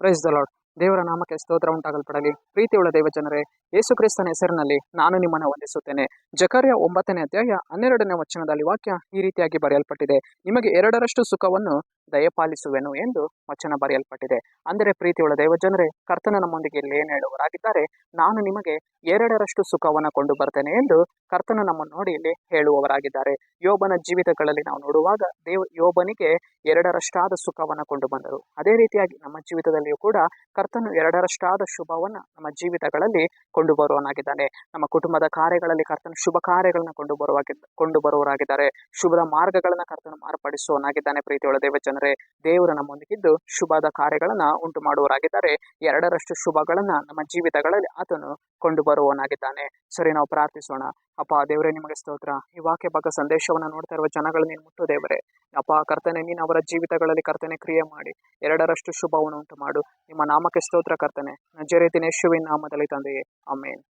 Praise the lord ದೇವರ ನಾಮಕ್ಕೆ ಸ್ತೋತ್ರ ಉಂಟಾಗಲ್ಪಡಲಿ. ಪ್ರೀತಿಯುಳ್ಳ ದೇವ ಜನರೇ ಯೇಸು ಕ್ರಿಸ್ತನ ಹೆಸರಿನಲ್ಲಿ ನಾನು ನಿಮ್ಮನ್ನು ವಂದಿಸುತ್ತೇನೆ. ಜಕರ್ಯ ಒಂಬತ್ತನೇ ಅಧ್ಯಾಯ ಹನ್ನೆರಡನೇ ವಚನದಲ್ಲಿ ವಾಕ್ಯ ಈ ರೀತಿಯಾಗಿ ಬರೆಯಲ್ಪಟ್ಟಿದೆ. ನಿಮಗೆ ಎರಡರಷ್ಟು ಸುಖವನ್ನು ದಯಪಾಲಿಸುವೆನು ಎಂದು ವಚನ ಬರೆಯಲ್ಪಟ್ಟಿದೆ. ಅಂದರೆ ಪ್ರೀತಿಯುಳ್ಳ ದೇವ ಜನರೇ ಕರ್ತನ ನಮ್ಮೊಂದಿಗೆ ಇಲ್ಲಿ ಏನು ಹೇಳುವರಾಗಿದ್ದಾರೆ ನಾನು ನಿಮಗೆ ಎರಡರಷ್ಟು ಸುಖವನ್ನು ಕೊಂಡು ಬರ್ತೇನೆ ಎಂದು ಕರ್ತನ ನಮ್ಮನ್ನು ನೋಡಿ ಇಲ್ಲಿ ಹೇಳುವವರಾಗಿದ್ದಾರೆ. ಯೋಬನ ಜೀವಿತಗಳಲ್ಲಿ ನಾವು ನೋಡುವಾಗ ದೇವ ಯೋಬನಿಗೆ ಎರಡರಷ್ಟಾದ ಸುಖವನ್ನು ಕೊಂಡು ಬಂದರು. ಅದೇ ರೀತಿಯಾಗಿ ನಮ್ಮ ಜೀವಿತದಲ್ಲಿಯೂ ಕೂಡ ಕರ್ತನು ಎರಡರಷ್ಟಾದ ಶುಭವನ್ನ ನಮ್ಮ ಜೀವಿತಗಳಲ್ಲಿ ಕೊಂಡು ಬರುವನಾಗಿದ್ದಾನೆ ನಮ್ಮ ಕುಟುಂಬದ ಕಾರ್ಯಗಳಲ್ಲಿ ಕರ್ತನು ಶುಭ ಕಾರ್ಯಗಳನ್ನು ಕೊಂಡು ಬರುವಾಗಿ ಕೊಂಡು ಬರುವವರಾಗಿದ್ದಾರೆ. ಶುಭದ ಮಾರ್ಗಗಳನ್ನು ಕರ್ತನು ಮಾರ್ಪಡಿಸುವನಾಗಿದ್ದಾನೆ ಪ್ರೀತಿಯೊಳ ದೇವ ಜನರೇ ದೇವರು ನಮ್ಮೊಂದಿಗಿದ್ದು ಶುಭದ ಕಾರ್ಯಗಳನ್ನ ಉಂಟು ಮಾಡುವವರಾಗಿದ್ದಾರೆ ಎರಡರಷ್ಟು ಶುಭಗಳನ್ನ ನಮ್ಮ ಜೀವಿತಗಳಲ್ಲಿ ಆತನು ಕೊಂಡು ಬರುವವನಾಗಿದ್ದಾನೆ ಸರಿ, ನಾವು ಪ್ರಾರ್ಥಿಸೋಣ. ಅಪ್ಪ ದೇವರೇ, ನಿಮಗೆ ಸ್ತೋತ್ರ. ಈ ವಾಕ್ಯ ಬಗ್ಗೆ ಸಂದೇಶವನ್ನ ನೋಡ್ತಾ ಇರುವ ಜನಗಳು ನೀನು ಮುಟ್ಟು ದೇವರೇ. ಅಪ್ಪ, ಕರ್ತನೆ, ನೀನು ಅವರ ಜೀವಿತಗಳಲ್ಲಿ ಕರ್ತನೆ ಕ್ರಿಯೆ ಮಾಡಿ. ಎರಡರಷ್ಟು ಶುಭವನ್ನು ಉಂಟು ಮಾಡು ನಿಮ್ಮ ನಾಮಕ್ಕೆ ಸ್ತೋತ್ರ ಕರ್ತನೆ. ನಜರೇ ಯೇಸುವಿನ ನಾಮದಲ್ಲಿ ತಂದೆಯೇ. ಆಮೇನ್.